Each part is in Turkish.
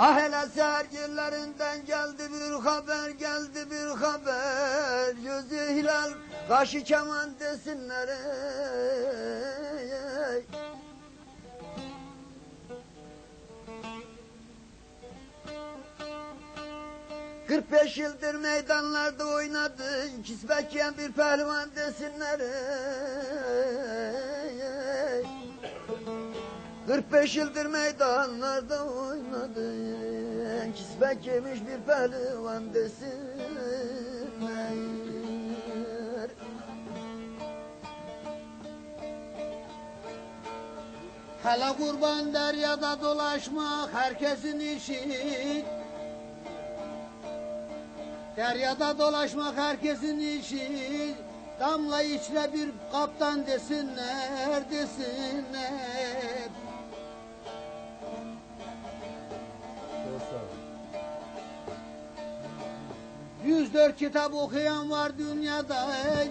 Ah hele sergilerinden geldi bir haber, geldi bir haber. Yüzü hilal, kaşı keman desinler. ey. 45 yıldır meydanlarda oynadı, kisbekken bir pehlivan desinler. ey. 45 yıldır meydanlarda oynadı, kisbek yemiş bir pehlivan desinler. Hele kurban deryada dolaşmak herkesin işi. Deryada dolaşmak herkesin işi. Damla içine bir kaptan desinler, desinler. Yüz dört kitap okuyan var dünyada. ey.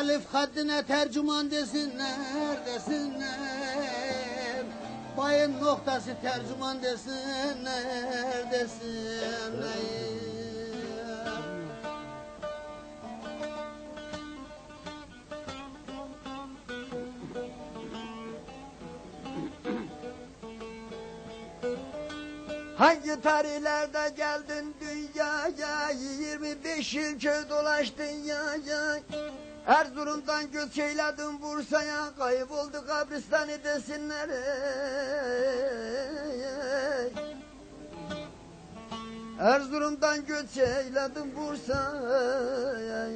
Elif haddine tercüman desinler, desinler. Bayın noktası tercüman desinler, desinler. Hangi tarihlerde geldin dünyaya? 25 yıl köy dolaştın ya ya Erzurum'dan göç eyledin Bursa'ya. Kayboldu kabristanı desinler ey. Erzurum'dan göç eyledim Bursa'ya.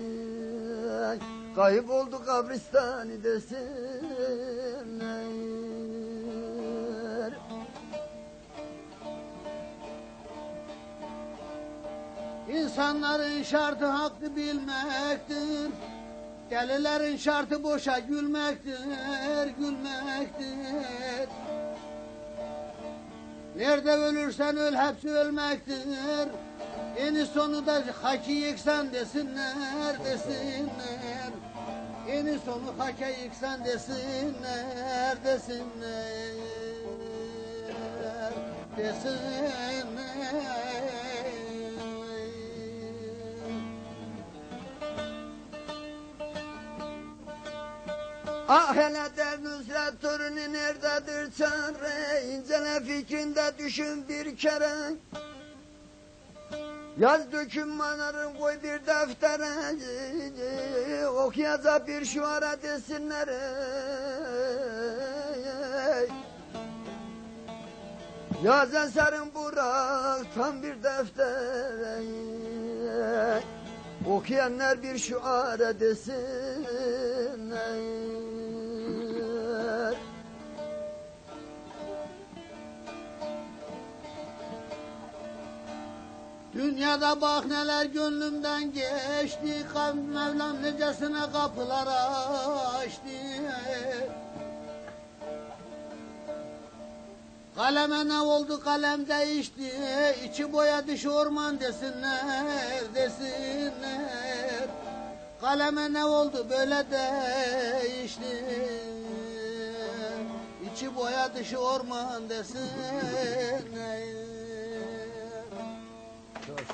Kayboldu kabristanı desinler İnsanların şartı hakkı bilmektir. Delilerin şartı boşa gülmektir, gülmektir. Nerede ölürsen öl hepsi ölmektir. Eni sonu da haki yıksan desinler, desinler. Eni sonu hake yıksan desinler, desinler. Desinler. Ah hele der Nusret torunu nerededir çare İncele fikrinde düşün bir kere. Yaz dökün manarın koy bir deftere. Okuyacak bir şuara desinler. Yaz eserin burak tam bir deftere. Okuyanlar bir şuara desinler Dünyada bak neler gönlümden geçti. Mevlam nicesine kapılar açtı. Kaleme ne oldu? Kalem değişti. İçi boya dışı orman desinler desinler. Kaleme ne oldu? Böyle değişti. İçi boya dışı orman desinler Deus,